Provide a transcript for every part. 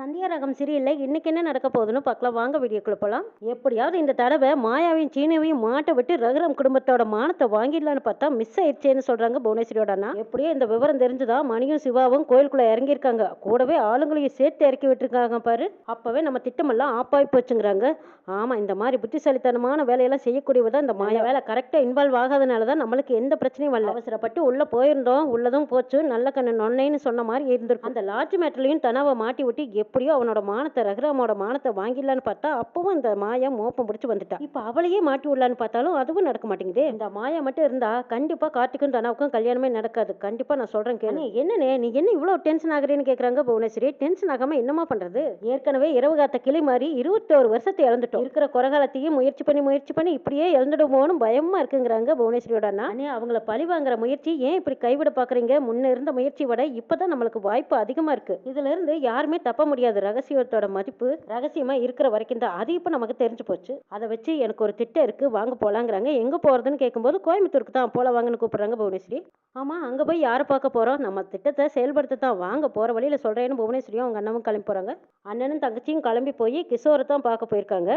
சந்தியா ரகம் சீரியல்ல இன்னைக்கு என்ன நடக்க போகுதுன்னு பார்க்கலாம். வாங்க வீடியோக்குள்ள போலாம். எப்படியாவது இந்த தடவை மாயாவையும் சீனவையும் மாட்ட விட்டு ரகுராம் குடும்பத்தோட மானத்தை வாங்கிடலான்னு பார்த்தா மிஸ் ஆயிடுச்சேன்னு சொல்றாங்க புவனேஸ்வரியோட அண்ணா. எப்படியோ இந்த விவரம் தெரிஞ்சுதா மணியும் சிவாவும் கோயிலுக்குள்ள இறங்கியிருக்காங்க. கூடவே ஆளுங்களையும் சேர்த்து இறக்கி விட்டுருக்காங்க பாரு. அப்பவே நம்ம திட்டமெல்லாம் ஆப்பாய் போச்சுங்கிறாங்க. ஆமா இந்த மாதிரி புத்திசாலித்தனமான வேலையெல்லாம் செய்யக்கூடியவ தான் இந்த மாயா. வேலை கரெக்டா இன்வால்வ் ஆகாதனால தான் நம்மளுக்கு எந்த பிரச்சனையும் வரல. அவசரப்பட்டு உள்ள போயிருந்தோம் உள்ளதும் போச்சு நல்ல கண்ணு நொன்னைன்னு சொன்ன மாதிரி இருந்திருக்கும். அந்த லாட்ஜ் மேட்டர்லையும் தனாவை மாட்டி விட்டு எப்படியோ அவனோட மானத்தை ரகுராமோட மானத்தை வாங்கிடலான்னு பார்த்தா அப்பவும் இந்த மாயா மோப்பம் பிடிச்சி வந்துட்டா. இப்போ அவளையே மாட்டி விடலான்னு பார்த்தாலும் அதுவும் நடக்க மாட்டேங்குது. இந்த மாயா மட்டும் இருந்தா கண்டிப்பா கார்த்திக்கும் தனாவுக்கும் கல்யாணமே நடக்காது. கண்டிப்பா நான் சொல்றேன் கேளு. என்னனே நீ என்ன இவ்வளவு டென்ஷன் ஆகுறேன்னு கேக்குறாங்க புவனேஸ்வரி? டென்ஷன் ஆகாம என்னமா பண்றது? ஏற்கனவே இரவு காத்த கிளி மாதிரி இருபத்தோரு வருஷத்தை இழந்துட்டோம். இருக்கிற குறகாலத்தையும் முயற்சி பண்ணி முயற்சி பண்ணி இப்படியே இழந்துடுமோன்னு பயமா இருக்குங்கிறாங்க புவனேஸ்வரியோட அண்ணா அவங்கள பழி வாங்குற முயற்சி ஏன் இப்படி கைவிட பாக்குறீங்க? முன்ன இருந்த முயற்சி விட இப்பதான் நம்மளுக்கு வாய்ப்பு அதிகமா இருக்கு. இதுல இருந்து யாருமே தப்ப முடியாத ரகசியத்தோட மதிப்பு ரகசியமா இருக்கிற வரைக்கும் தான். அது இப்ப நமக்கு தெரிஞ்சு போச்சு. அதை வச்சு எனக்கு ஒரு திட்டம் இருக்கு வாங்க போலாங்கிறாங்க. எங்க போறதுன்னு கேட்கும்போது கோயம்புத்தூருக்கு தான் போல வாங்கன்னு கூப்பிடுறாங்க புவனேஸ்வரி. ஆமா அங்க போய் யாரை பார்க்க போறோம்? நம்ம திட்டத்தை செயல்படுத்த தான் வாங்க போற வழியில சொல்றேன்னு புவனேஸ்வரியும் அவங்க அண்ணனும் கிளம்பி போறாங்க. அண்ணனும் தங்கச்சியும் கிளம்பி போய் கிஷோரை தான் பார்க்க போயிருக்காங்க.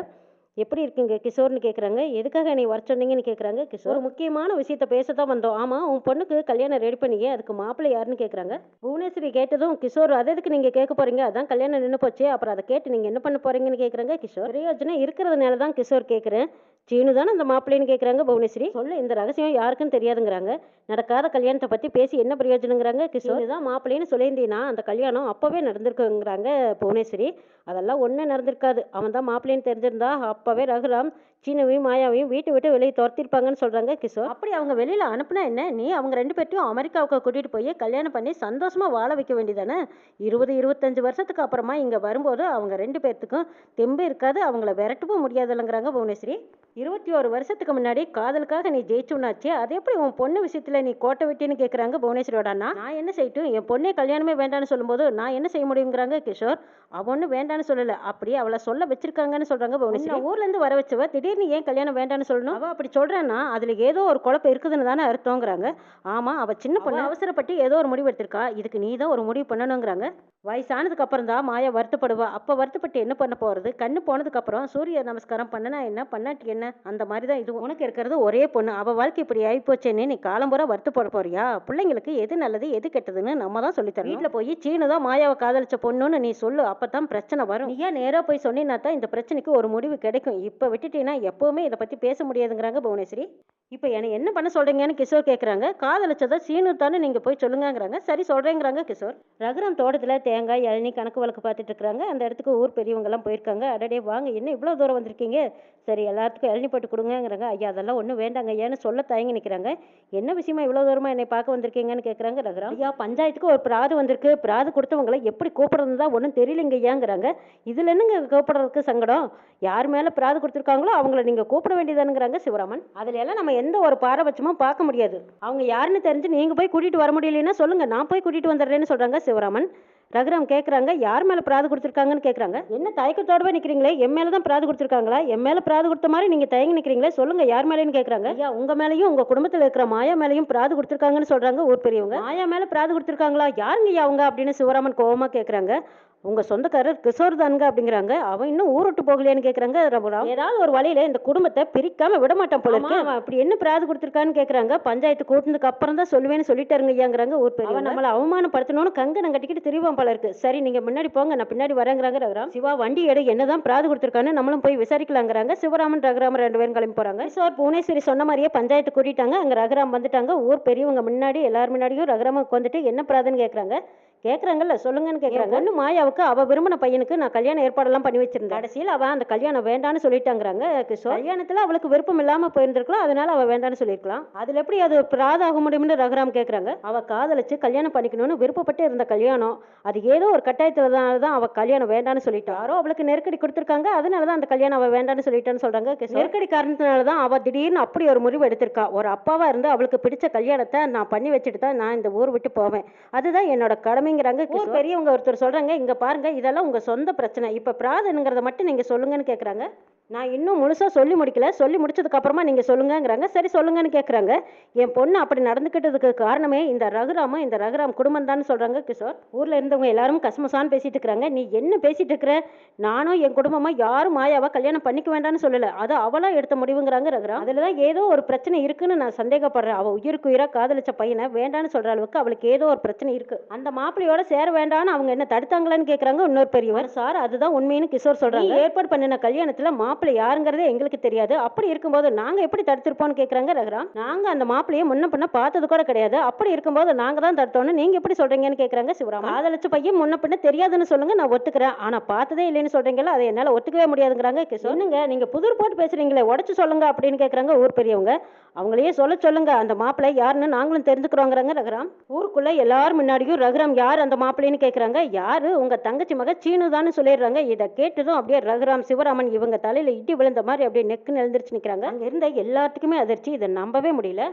எப்படி இருக்குங்க? கிஷோர்னு கேட்குறாங்க எதுக்காக என்னை வர சொன்னீங்கன்னு கேட்குறாங்க கிஷோர் முக்கியமான விஷயத்த பேச தான் வந்தோம். ஆமாம் உன் பொண்ணுக்கு கல்யாணம் ரெடி பண்ணியே. அதுக்கு மாப்பிள்ளை யாருன்னு கேட்குறாங்க புவனேஸ்வரி கேட்டதும் கிஷோர் அது எதுக்கு நீங்கள் கேட்க போறீங்க? அதான் கல்யாணம் நின்று போச்சு. அப்புறம் அதை கேட்டு நீங்கள் என்ன பண்ண போறீங்கன்னு கேட்குறாங்க கிஷோர். பிரயோஜனம் இருக்கிறதுனால தான் கிஷோர் கேட்குறேன் சீனு தானே அந்த மாப்பிள்ளைன்னு கேட்குறாங்க புவனேஸ்வரி. சொல்லு இந்த ரகசியம் யாருக்குன்னு தெரியாதுங்கிறாங்க. நடக்காத கல்யாணத்தை பற்றி பேசி என்ன பிரயோஜனங்கிறாங்க கிஷோர்? தான் மாப்பிள்ளைன்னு சொல்லியிருந்தீங்கன்னா அந்த கல்யாணம் அப்போவே நடந்திருக்குங்கிறாங்க புவனேஸ்வரி. அதெல்லாம் ஒன்றும் நடந்திருக்காது. அவன் தான் மாப்பிள்ளைன்னு தெரிஞ்சிருந்தா அப்போவே ரகுராம் சீனவையும் மாயாவையும் வீட்டை விட்டு வெளியே துரத்திருப்பாங்கன்னு சொல்கிறாங்க கிஷோர். அப்படி அவங்க வெளியில் அனுப்புனா என்ன? நீ அவங்க ரெண்டு பேர்ட்டையும் அமெரிக்காவுக்கு கூட்டிகிட்டு போய் கல்யாணம் பண்ணி சந்தோஷமாக வாழ வைக்க வேண்டியதானே? இருபது இருபத்தஞ்சு வருஷத்துக்கு அப்புறமா இங்கே வரும்போது அவங்க ரெண்டு பேர்த்துக்கும் தெம்பு இருக்காது அவங்கள விரட்டவும் முடியாதுலங்கிறாங்க புவனேஸ்வரி. இருபத்தி ஒரு வருஷத்துக்கு முன்னாடி காதலுக்காக நீ ஜெயிச்சுனாச்சு அது எப்படி உன் பொண்ணு விஷயத்துல நீ கோட்டை விட்டின்னு கேட்குறாங்க புவனேஸ்வரியோட அண்ணா? நான் என்ன செய்யட்டும்? என் பொண்ணே கல்யாணமே வேண்டான்னு சொல்லும்போது நான் என்ன செய்ய முடியுங்கிறாங்க கிஷோர்? அவ ஒன்றும் வேண்டான்னு சொல்லல. அப்படியே அவளை சொல்ல வச்சிருக்காங்கன்னு சொல்றாங்க புவனேஸ்வரி. ஊர்ல இருந்து வர வச்சவ திடீர்னு ஏன் கல்யாணம் வேண்டான்னு சொல்லணும்? அவ அப்படி சொல்றேன்னா அதுல ஏதோ ஒரு குழப்பம் இருக்குதுன்னு தானே அர்த்தங்கிறாங்க. ஆமா அவ சின்ன பொண்ணு. அவசரப்பட்டு ஏதோ ஒரு முடிவு எடுத்திருக்கா. இதுக்கு நீ தான் ஒரு முடிவு பண்ணணுங்கிறாங்க. வயசானதுக்கு அப்புறம் தான் மாயா வருத்தப்படுவா. அப்ப வருத்தப்பட்டு என்ன பண்ண போறது? கண்ணு போனதுக்கு அப்புறம் சூரிய நமஸ்காரம் பண்ணனா என்ன? பண்ணாட்டி என்ன? அந்த மாதிரி தான் இது உனக்கு இருக்கிறது ஒரே பொண்ணு. அவள் வாழ்க்கை இப்படி ஆயிப்போச்சேன்னு நீ காலம்புற வருத்தப்பட போறியா? பிள்ளைங்களுக்கு எது நல்லது எது கெட்டதுன்னு நம்ம தான் சொல்லி வீட்டில் போய் சீனு தான் மாயாவை காதலிச்ச பொண்ணுன்னு நீ சொல்லு. அப்பதான் பிரச்சனை வரும். நீ ஏன் நேராக போய் சொன்னீங்கன்னா தான் இந்த பிரச்சனைக்கு ஒரு முடிவு கிடைக்கும். இப்போ விட்டுட்டீங்கன்னா எப்பவுமே இதை பத்தி பேச முடியாதுங்கிறாங்க புவனேஸ்வரி. இப்போ என்னை என்ன பண்ண சொல்றீங்கன்னு கிஷோர் கேட்குறாங்க காதலிச்சதை சீனு தானே நீங்கள் போய் சொல்லுங்கங்கிறாங்க. சரி சொல்கிறேங்கிறாங்க கிஷோர். ரகுராம் தோட்டத்தில் தேங்காய் இளநீ கணக்கு வழக்கு பார்த்துட்டு இருக்கிறாங்க. அந்த இடத்துக்கு ஊர் பெரியவங்கெல்லாம் போயிருக்காங்க. அடடே வாங்க என்ன இவ்வளோ தூரம் வந்திருக்கீங்க? சரி எல்லாத்துக்கும் இளநீ போட்டு கொடுங்கங்கிறாங்க. ஐயா அதெல்லாம் ஒன்றும் வேண்டாங்க. ஏன்னு சொல்ல தயங்கி நிற்கிறாங்க என்ன விஷயமா இவ்வளோ தூரமாக என்னை பார்க்க வந்திருக்கீங்கன்னு கேட்குறாங்க ரகுராம்? ஐயா பஞ்சாயத்துக்கு ஒரு பிராது வந்திருக்கு. பிராது கொடுத்தவங்களை எப்படி கூப்பிடுறதுன்னு தான் ஒன்றும் தெரியலங்க ஐயாங்கிறாங்க. இதில் என்னங்க கூப்பிடுறதுக்கு சங்கடம்? யார் மேலே பிராது கொடுத்துருக்காங்களோ அவங்கள நீங்கள் கூப்பிட வேண்டியதானுங்கிறாங்க சிவராமன். அதில் எல்லாம் நம்ம எந்த ஒரு பாரபட்சமும் பார்க்க முடியாது. அவங்க யாருன்னு தெரிஞ்சு நீங்கள் போய் கூட்டிகிட்டு வர முடியலன்னா சொல்லுங்கள் நான் போய் கூட்டிகிட்டு வந்துடுறேன்னு சொல்கிறாங்க சிவராமன். ரகுராம் கேட்குறாங்க யார் மேலே பிராது கொடுத்துருக்காங்கன்னு கேட்குறாங்க என்ன தயக்கத்தோடவே நிற்கிறீங்களே என் மேலே தான் பிராது கொடுத்துருக்காங்களா? என் மேலே பிராது கொடுத்த மாதிரி நீங்கள் தயங்கி நிற்கிறீங்களே சொல்லுங்கள் யார் மேலேன்னு கேட்குறாங்க ஐயா உங்கள் மேலேயும் உங்கள் குடும்பத்தில் இருக்கிற மாயா மேலேயும் பிராது கொடுத்துருக்காங்கன்னு சொல்கிறாங்க ஊர் பெரியவங்க. மாயா மேலே பிராது கொடுத்துருக்காங்களா? யாருங்க ஐயா அவங்க அப்படின்னு சிவராமன் கோபமாக கேட்குறாங்க உங்க சொந்தக்காரர் கிஷோர் தானுங்க அப்படிங்கிறாங்க. அவன் இன்னும் ஊர் விட்டு போகலையான்னு கேக்குறாங்க ரகுராம். ஏதாவது ஒரு வழியில இந்த குடும்பத்தை பிரிக்காம விட மாட்டான் போல இருக்கு. அவன் அப்படி என்ன பிராது கொடுத்துருக்கான்னு கேக்குறாங்க. பஞ்சாயத்து கூட்டினதுக்கு அப்புறம் தான் சொல்லுவேன்னு சொல்லிட்டாருங்க ஐயாங்கிறாங்க ஊர் பெரிய நம்மளை அவமானப்படுத்தணும்னு கங்கணம் கட்டிக்கிட்டு திரிவான் போல இருக்கு. சரி நீங்க முன்னாடி போங்க நான் பின்னாடி வரேங்கிறாங்க ரகுராம். சிவா வண்டி எடு என்னதான் பிராது கொடுத்துருக்கான்னு நம்மளும் போய் விசாரிக்கலாங்கிறாங்க. சிவராமன் ரகுராமன் ரெண்டு பேரும் கிளம்பி போறாங்க. கிஷோர் புவனேஸ்வரி சொன்ன மாதிரியே பஞ்சாயத்து கூட்டிட்டாங்க. அங்க ரகுராம் வந்துட்டாங்க. ஊர் பெரியவங்க முன்னாடி எல்லார் முன்னாடியும் ரகுராம வந்துட்டு என்ன பிராதுன்னு கேக்குறாங்க. கேட்குறாங்கல்ல சொல்லுங்கன்னு கேட்குறாங்க ஒன்று மாயாவுக்கு அவ விரும்பின பையனுக்கு நான் கல்யாண ஏற்பாடெல்லாம் பண்ணி வச்சிருந்தேன். கடைசியில் அவன் அந்த கல்யாணம் வேண்டான்னு சொல்லிட்டாங்கிறாங்க கிஷோர். கல்யாணத்தில் அவளுக்கு விருப்பம் இல்லாமல் போயிருந்திருக்கலாம் அதனால அவ வேண்டான்னு சொல்லியிருக்கலாம். அதில் எப்படி அது பிராதாக முடியும்னு ரகுராம் கேட்குறாங்க அவ காதலிச்சு கல்யாணம் பண்ணிக்கணும்னு விருப்பப்பட்டு இருந்த கல்யாணம் அது ஏதோ ஒரு கட்டாயத்தில் தான் அவ கல்யாணம் வேண்டான்னு சொல்லிட்டாரோ அவளுக்கு நெருக்கடி கொடுத்துருக்காங்க அதனால தான் அந்த கல்யாணம் அவ வேண்டான்னு சொல்லிட்டான்னு சொல்றாங்க கிஷோர். நெருக்கடி காரணத்தினால தான் அவ திடீர்னு அப்படி ஒரு முடிவு எடுத்திருக்கா. ஒரு அப்பாவா இருந்து அவளுக்கு பிடிச்ச கல்யாணத்தை நான் பண்ணி வச்சுட்டு தான் நான் இந்த ஊர் விட்டு போவேன். அதுதான் என்னோட கடமைங்கிறாங்க பெரியவங்க ஒருத்தர் சொல்றாங்க இங்க பாருங்க இதெல்லாம் உங்க சொந்த பிரச்சனை. இப்ப பிராதனுங்கிறத மட்டும் நீங்க சொல்லுங்கன்னு கேக்குறாங்க. நான் இன்னும் முழுசா சொல்லி முடிக்கல. சொல்லி முடிச்சதுக்கு அப்புறமா நீங்க சொல்லுங்கங்கிறாங்க. சரி சொல்லுங்கன்னு கேக்குறாங்க. என் பொண்ணு அப்படி நடந்துக்கிட்டதுக்கு காரணமே இந்த ரகுராம இந்த ரகுராம் குடும்பம் தான் சொல்றாங்க கிஷோர். ஊர்ல இருந்தவங்க எல்லாரும் கசமசான்னு பேசிட்டு இருக்கிறாங்க. நீ என்ன பேசிட்டு இருக்கிற? நானும் என் குடும்பமா யாரும் மாயாவா கல்யாணம் பண்ணிக்க வேண்டாம்னு சொல்லல. அது அவளா எடுத்த முடிவுங்கிறாங்க ரகுராம். அதுல தான் ஏதோ ஒரு பிரச்சனை இருக்குன்னு நான் சந்தேகப்படுறேன். அவ உயிருக்கு உயிரா காதலிச்ச பையனை வேண்டான்னு சொல்ற அளவுக்கு அவளுக்கு ஏதோ ஒரு பிரச்சனை இருக்கு. அந்த மாப்பிள்ளையோட சேர வேண்டாம்னு அவங்க என்ன தடுத்தாங்களான்னு கேக்குறாங்க இன்னொரு பெரியவர். சார் அதுதான் உண்மைன்னு கிஷோர் சொல்றாங்க. ஏற்பாடு பண்ணின கல்யாணத்துல மாப்பிள்ளை யாருங்கிறதே எங்களுக்கு தெரியாது. அப்படி இருக்கும்போது நாங்க எப்படி தடுத்திருப்போம்னு கேக்குறாங்க ரகுராம்? நாங்க அந்த மாப்பிள்ளையை முன்ன பின்ன பார்த்தது கூட கிடையாது. அப்படி இருக்கும்போது நாங்க தான் தடுத்தோம்னு நீங்க எப்படி சொல்றீங்கன்னு கேக்குறாங்க சிவராம்? காதலிச்ச பையன் முன்ன பின்ன தெரியாதுன்னு சொல்லுங்க நான் ஒத்துக்கிறேன். ஆனா பார்த்ததே இல்லைன்னு சொல்றீங்கல்ல அதை என்னால ஒத்துக்கவே முடியாதுங்கிறாங்க கிஷோர். என்னங்க நீங்க புதிர் போட்டு பேசுறீங்களே உடச்சு சொல்லுங்க அப்படின்னு கேக்குறாங்க ஊர் பெரியவங்க. அவங்களையே சொல்ல சொல்லுங்க அந்த மாப்பிள்ளை யாருன்னு நாங்களும் தெரிஞ்சுக்கிறோங்கிறாங்க ரகுராம். ஊருக்குள்ள எல்லாரும் முன்னாடியும் ரகுராம் யார் அந்த மாப்பிள்ளைன்னு கேக்குறாங்க. யாரு? இவங்க தங்கச்சி மக சீனு தான் சொல்லிடுறாங்க. இதை கேட்டதும் அப்படியே ரகுராம் சிவராமன் இவங்க தலையில இடி விழுந்த மாதிரி அப்படியே நெக்குன்னு எழுந்திருச்சு நிக்கிறாங்க. அங்க இருந்த எல்லாத்துக்குமே அதிர்ச்சி. இதை நம்பவே முடியல.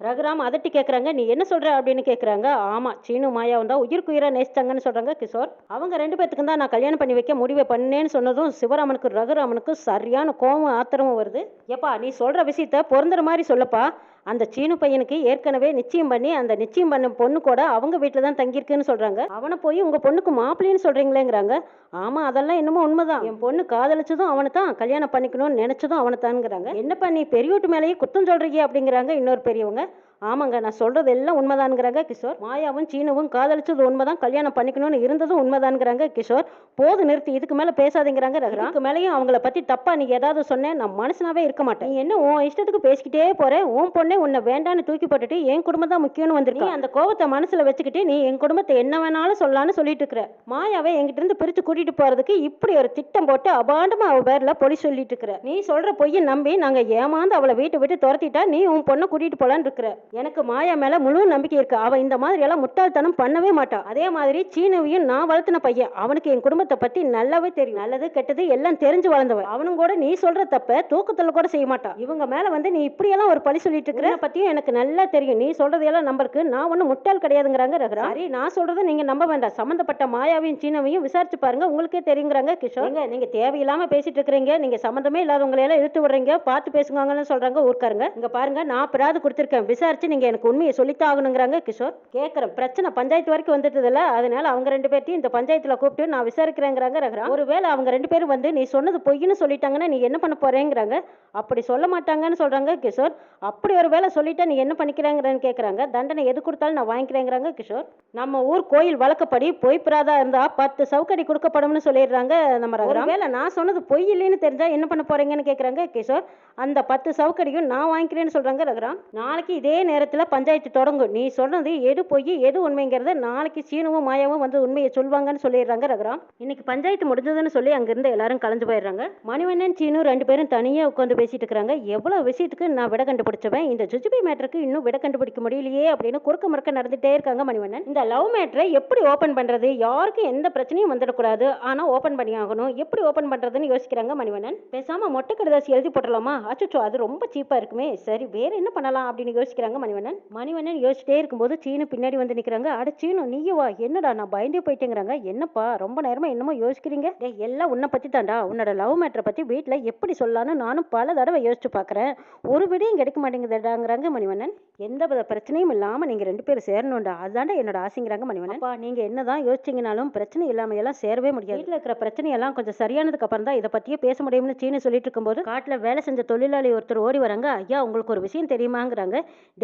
ரகுராம் அதட்டி கேட்குறாங்க நீ என்ன சொல்ற? அப்படின்னு கேட்குறாங்க ஆமாம் சீனு மாயாவும் தான் உயிருக்கு உயிராக நேசித்தாங்கன்னு சொல்கிறாங்க கிஷோர். அவங்க ரெண்டு பேத்துக்கும் தான் நான் கல்யாணம் பண்ணி வைக்க முடிவை பண்ணேன்னு சொன்னதும் சிவராமனுக்கு ரகுராமனுக்கு சரியான கோவம் ஆத்திரமும் வருது. எப்பா நீ சொல்கிற விஷயத்த பொருந்துற மாதிரி சொல்லப்பா. அந்த சீனு பையனுக்கு ஏற்கனவே நிச்சயம் பண்ணி அந்த நிச்சயம் பண்ண பொண்ணு கூட அவங்க வீட்டில் தான் தங்கியிருக்குன்னு சொல்கிறாங்க அவனை போய் உங்கள் பொண்ணுக்கு மாப்பிள்ளைன்னு சொல்கிறீங்களேங்கிறாங்க ஆமாம் அதெல்லாம் என்னமோ உண்மைதான். என் பொண்ணு காதலிச்சதும் அவனை தான் கல்யாணம் பண்ணிக்கணும்னு நினச்சதும் அவனை தான்ங்கிறாங்க என்னப்பா நீ பெரியவட்டு மேலேயே குத்தம் சொல்கிறீங்க அப்படிங்கிறாங்க இன்னொரு பெரியவங்க. ஆமாங்க நான் சொல்றது எல்லாம் உண்மைதான்ங்கிறாங்க கிஷோர். மாயாவும் சீனுவும் காதலிச்சது உண்மைதான் கல்யாணம் பண்ணிக்கணும்னு இருந்ததும் உண்மைதான்ங்கிறாங்க கிஷோர். போது நிறுத்தி இதுக்கு மேல பேசாதீங்கிறாங்க ரகுராம். இதுக்கு மேலேயும் அவங்கள பத்தி தப்பா நீ ஏதாவது சொன்னேன் நான் மனுஷனாவே இருக்க மாட்டேன். நீ என்ன உன் இஷ்டத்துக்கு பேசிக்கிட்டே போற? உன் பொண்ணே உன்னை வேண்டான்னு தூக்கி போட்டுட்டு என் குடும்பம் தான் முக்கியம்னு வந்திருக்க? அந்த கோபத்தை மனசுல வச்சுக்கிட்டு நீ என் குடும்பத்தை என்ன வேணாலும் சொல்லலாம்னு சொல்லிட்டு இருக்கிற. மாயாவை என்கிட்ட இருந்து பிரிச்சு கூட்டிட்டு போறதுக்கு இப்படி ஒரு திட்டம் போட்டு அபாண்டமா அவ பேர்ல பொடி சொல்லிட்டு இருக்கிற. நீ சொல்ற பொய்யை நம்பி நாங்க ஏமாந்து அவளை வீட்டை விட்டு துரத்திட்டா நீ உன் பொண்ணை கூட்டிட்டு போலான்னு இருக்கிற. எனக்கு மாயா மேல முழு நம்பிக்கை இருக்கு. அவன் இந்த மாதிரி எல்லாம் முட்டாள்தனம் பண்ணவே மாட்டான் அதே மாதிரி சீனவையும் நான் வளர்த்தின பையன். அவனுக்கு என் குடும்பத்தை பத்தி நல்லாவே தெரியும். நல்லது கெட்டது எல்லாம் தெரிஞ்சு வளர்ந்தவன். அவனும் கூட நீ சொல்ற தப்ப தூக்கத்துல கூட செய்ய மாட்டான் இவங்க மேல வந்து நீ இப்படியெல்லாம் ஒரு பழி சொல்லிட்டு இருக்கிற? பற்றியும் பத்தியும் எனக்கு நல்லா தெரியும். நீ சொல்றதையெல்லாம் நம்பருக்கு நான் ஒன்றும் முட்டாள் கிடையாதுங்கிறாங்க ரகுரா சரி நான் சொல்றதை நீங்க நம்ப வேண்டாம். சம்பந்தப்பட்ட மாயாவையும் சீனவையும் விசாரிச்சு பாருங்க. உங்களுக்கே தெரியுங்கிறாங்க கிஷோர். நீங்கள் நீங்க தேவையில்லாம பேசிட்டு இருக்கிறீங்க. நீங்க சம்பந்தமே இல்லாதவங்களை எல்லாம் இழுத்து விடுறீங்க. பார்த்து பேசுங்கன்னு சொல்றாங்க ஊர்க்காரங்க. இங்க பாருங்க நான் பிராது கொடுத்துருக்கேன். விசாரிச்சு நீங்க எனக்கு உண்மையை சொல்லித்தாகணுங்கிறாங்க கிஷோர். கேட்குறேன் பிரச்சனை பஞ்சாயத்து வரைக்கும் வந்துட்டதில்ல. அதனால அவங்க ரெண்டு பேர்த்தையும் இந்த பஞ்சாயத்தில் கூப்பிட்டு நான் விசாரிக்கிறேங்கிறாங்க ரகுரா ஒருவேளை அவங்க ரெண்டு பேரும் வந்து நீ சொன்னது பொய்ன்னு சொல்லிட்டாங்கன்னா நீ என்ன பண்ண போறேங்கிறாங்க. அப்படி சொல்ல மாட்டாங்கன்னு சொல்கிறாங்க கிஷோர். அப்படி ஒரு வேளை சொல்லிட்டா நீ என்ன பண்ணிக்கிறாங்கிறன்னு கேட்குறாங்க தண்டனை எது கொடுத்தாலும் நான் வாங்கிக்கிறேங்கிறாங்க கிஷோர். நம்ம ஊர் கோயில் வழக்கப்படி பொய் பிராதா இருந்தா பத்து சவுக்கடி கொடுக்கப்படும்னு சொல்லிடுறாங்க நம்ம வேலை நான் சொன்னது பொய் இல்லைன்னு தெரிஞ்சா என்ன பண்ண போறீங்கன்னு கேட்குறாங்க கிஷோர். அந்த பத்து சவுக்கடியும் நான் வாங்கிக்கிறேன்னு சொல்கிறாங்க ரகுராம். நாளைக்கு இதே நேரத்தில் பஞ்சாயத்து தொடங்கும். நீ சொன்னது எது பொய் எது உண்மைங்கிறத நாளைக்கு சீனுவும் மாயாவும் வந்து உண்மையை சொல்வாங்கன்னு சொல்லிடுறாங்க ரகுராம். இன்னைக்கு பஞ்சாயத்து முடிஞ்சதுன்னு சொல்லி அங்கிருந்து எல்லாரும் கலந்து போயிடுறாங்க. மணிவண்ணன் சீனு ரெண்டு பேரும் தனியாக உட்காந்து பேசிட்டு இருக்காங்க எவ்வளோ விஷயத்துக்கு நான் விட கண்டுபிடிச்சவன்? இந்த ஜுஜுபி மேட்டருக்கு இன்னும் விட கண்டுபிடிக்க முடியலையே அப்படின்னு குறுக்க முறுக்க நடந்துட்டே இருக்காங்க மணிவண்ணன். இந்த லவ் மேட்டரை எப்படி ஓப்பன் பண்ணுறது யாருக்கும் எந்த பிரச்சனையும் வந்துடக்கூடாது. ஆனால் ஓப்பன் பண்ணி ஆகணும். எப்படி ஓப்பன் பண்ணுறதுன்னு யோசிக்கிறாங்க மணிவண்ணன். பேசாமல் மொட்டை கடிதாசி எழுதி போட்டலாமா அச்சோ அது ரொம்ப சீப்பாக இருக்குமே. சரி வேற என்ன பண்ணலாம் அப்படின்னு யோசிக்கிறாங்க மணிவண்ணன். மணிவண்ணன் யோசிச்சிட்டே இருக்கும்போது சீனு பின்னாடி வந்து நிக்கிறாங்க. அட சீனு நீயும் வா. என்னடா நான் பயந்தே போயிட்டேங்கிறாங்க. என்னப்பா ரொம்ப நேரமா என்னமோ யோசிக்கிறீங்க? டேய் எல்லாம் உன்னை பத்தி தான்டா. உன்னோட லவ் மேட்டரை பத்தி வீட்ல எப்படி சொல்லலாம்னு நானும் பல தடவை யோசிச்சு பார்க்கறேன் ஒரு விடையும் கிடைக்க மாட்டேங்குதுடாங்கிறாங்க மணிவண்ணன். எந்த வித பிரச்சனையும் இல்லாம நீங்க ரெண்டு பேரும் சேரணும்டா. அதுதான்டா என்னோட ஆசைங்கிறாங்க மணிவண்ணன். அப்பா நீங்க என்னதான் யோசிச்சீங்கனாலும் பிரச்சனை இல்லாம எல்லாம் சேரவே முடியாது. வீட்ல இருக்கிற பிரச்சனையெல்லாம் கொஞ்சம் சரியானதுக்கு அப்புறம் தான் இதை பத்தியே பேச முடியும்னு சீனு சொல்லிட்டு இருக்கும்போது காட்டுல வேலை செஞ்ச தொழிலாளி ஒருத்தர் ஓடி வராங்க. ஐயா உங்களுக்கு ஒரு விஷயம் தெரியுமாங்கிறாங்க.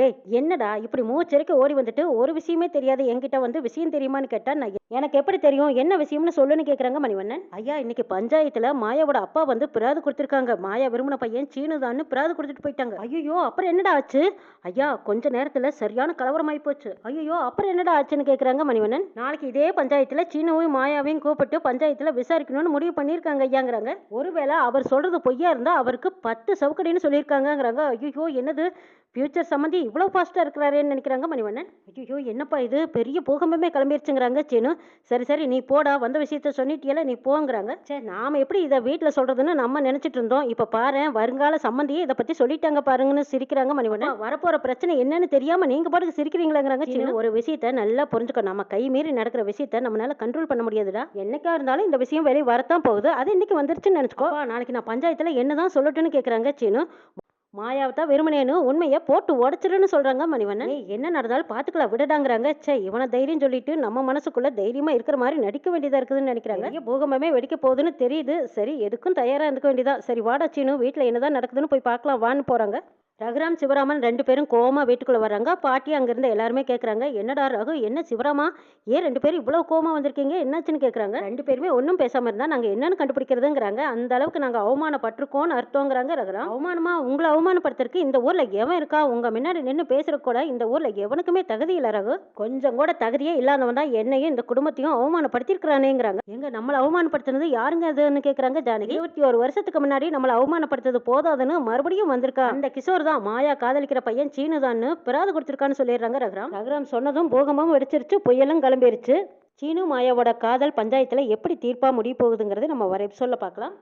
டேய் என்னடா இப்படி மூச்சரிக்க ஓடி வந்துட்டு ஒரு விஷயமே தெரியாது என்கிட்ட வந்து விஷயம் தெரியுமான்னு கேட்டா நான் எனக்கு எப்படி தெரியும்? என்ன விஷயம்னு சொல்லுன்னு கேக்குறாங்க மணிவண்ணன். ஐயா இன்னைக்கு பஞ்சாயத்துல மாயாவோட அப்பா வந்து பிராது கொடுத்துருக்காங்க. மாயா விரும்பின பையன் சீனுதான்னு பிராது கொடுத்துட்டு போயிட்டாங்க. ஐயோ அப்புறம் என்னடா ஆச்சு? ஐயா கொஞ்ச நேரத்துல சரியான கலவரமாயி போச்சு. ஐயோ அப்புறம் என்னடா ஆச்சுன்னு கேக்குறாங்க மணிவண்ணன். நாளைக்கு இதே பஞ்சாயத்துல சீனுவையும் மாயாவையும் கூப்பிட்டு பஞ்சாயத்துல விசாரிக்கணும்னு முடிவு பண்ணியிருக்காங்க ஐயாங்கிறாங்க. ஒருவேளை அவர் சொல்றது பொய்யா இருந்தா அவருக்கு பத்து சவுக்கடின்னு சொல்லியிருக்காங்கிறாங்க ஐயோ என்னது? ஃபியூச்சர் சம்மந்தி இவ்வளோ ஃபாஸ்ட்டாக இருக்கிறாரேன்னு நினைக்கிறாங்க மணிவண்ணன். ஐயோ என்னப்பா இது? பெரிய பூகம்பமே கிளம்பிருச்சுங்கிறாங்க சீனு சரி சரி நீ போடா வந்த விஷயத்த சொன்னிட்டியல நீ போங்கிறாங்க. சரி நாம எப்படி இதை வீட்டில் சொல்றதுன்னு நம்ம நினைச்சிட்டு இருந்தோம். இப்போ பாரு வருங்கால சம்மந்தியே இதை பத்தி சொல்லிட்டாங்க பாருங்கன்னு சிரிக்கிறாங்க மணிவண்ணன். வரப்போற பிரச்சனை என்னன்னு தெரியாம நீங்க பாட்டுக்கு சிரிக்கிறீங்களாங்கிறாங்க சீனு ஒரு விஷயத்த நல்லா புரிஞ்சுக்கோ. நம்ம கை மீறி நடக்கிற விஷயத்த நம்மளால கண்ட்ரோல் பண்ண முடியாதுடா. என்னைக்கா இருந்தாலும் இந்த விஷயம் வெளியே வரத்தான் போகுது. அது இன்னைக்கு வந்துருச்சுன்னு நினைச்சுக்கோ. நாளைக்கு நான் பஞ்சாயத்துல என்னதான் சொல்லட்டும்னு கேக்குறாங்க சீனு மாயாவை தான் வெறுமனேன்னு உண்மையை போட்டு உடச்சிருன்னு சொல்றாங்க மணிவண்ணன். என்ன நடந்தாலும் பாத்துக்கலாம் விடடாங்கிறாங்க. ச்சே இவனை தைரியம் சொல்லிட்டு நம்ம மனசுக்குள்ள தைரியமா இருக்கிற மாதிரி நடிக்க வேண்டியதா இருக்குதுன்னு நினைக்கிறாங்க. பூகம்பமே வெடிக்க போகுதுன்னு தெரியுது. சரி எதுக்கும் தயாரா இருந்துக்க வேண்டியதா? சரி வாடா சீனு வீட்டுல என்னதான் நடக்குதுன்னு போய் பார்க்கலாம் வான்னு போறாங்க. ரகுராம் சிவராமன் ரெண்டு பேரும் கோவமாக வீட்டுக்குள்ள வர்றாங்க. பாட்டி அங்கிருந்து எல்லாருமே கேட்குறாங்க என்னடா ரகு என்ன சிவராமா? ஏன் ரெண்டு பேரும் இவ்வளோ கோவமாக வந்திருக்கீங்க? என்னாச்சுன்னு கேட்குறாங்க ரெண்டு பேருமே ஒன்றும் பேசாமல் இருந்தால் நாங்கள் என்னன்னு கண்டுபிடிக்கிறதுங்கிறாங்க. அந்த அளவுக்கு நாங்கள் அவமானப்பட்டிருக்கோம்னு அர்த்தங்கிறாங்க ரகுராம். அவமானமா? உங்களை அவமானப்படுத்துறதுக்கு இந்த ஊரில் எவன் இருக்கா? உங்கள் முன்னாடி நின்று பேசுற கூட இந்த ஊரில் எவனுக்குமே தகுதி இல்லை ரகு. கொஞ்சம் கூட தகுதியே இல்லாதவன் தான் என்னையும் இந்த குடும்பத்தையும் அவமானப்படுத்திருக்கிறானேங்கிறாங்க எங்க நம்மளை அவமானப்படுத்துனது யாருங்க அதுன்னு கேட்குறாங்க ஜானகி. இருபத்தி ஒரு வருஷத்துக்கு முன்னாடி நம்மளை அவமானப்படுத்தது போதாதுன்னு மறுபடியும் வந்திருக்கா. அந்த கிஷோர் தான் மாயா காதலிக்கிற பையன் சீனு தான்னு பிராது கொடுத்துருக்கான்னு சொல்லிடுறாங்க ரகுராம். ரகுராம் சொன்னதும் பூகமும் வெடிச்சிருச்சு புயலும் கிளம்பிருச்சு. சீனு மாயாவோட காதல் பஞ்சாயத்துல எப்படி தீர்ப்பா முடிய போகுதுங்கிறது நம்ம வரை சொல்ல பார்க்கலாம்.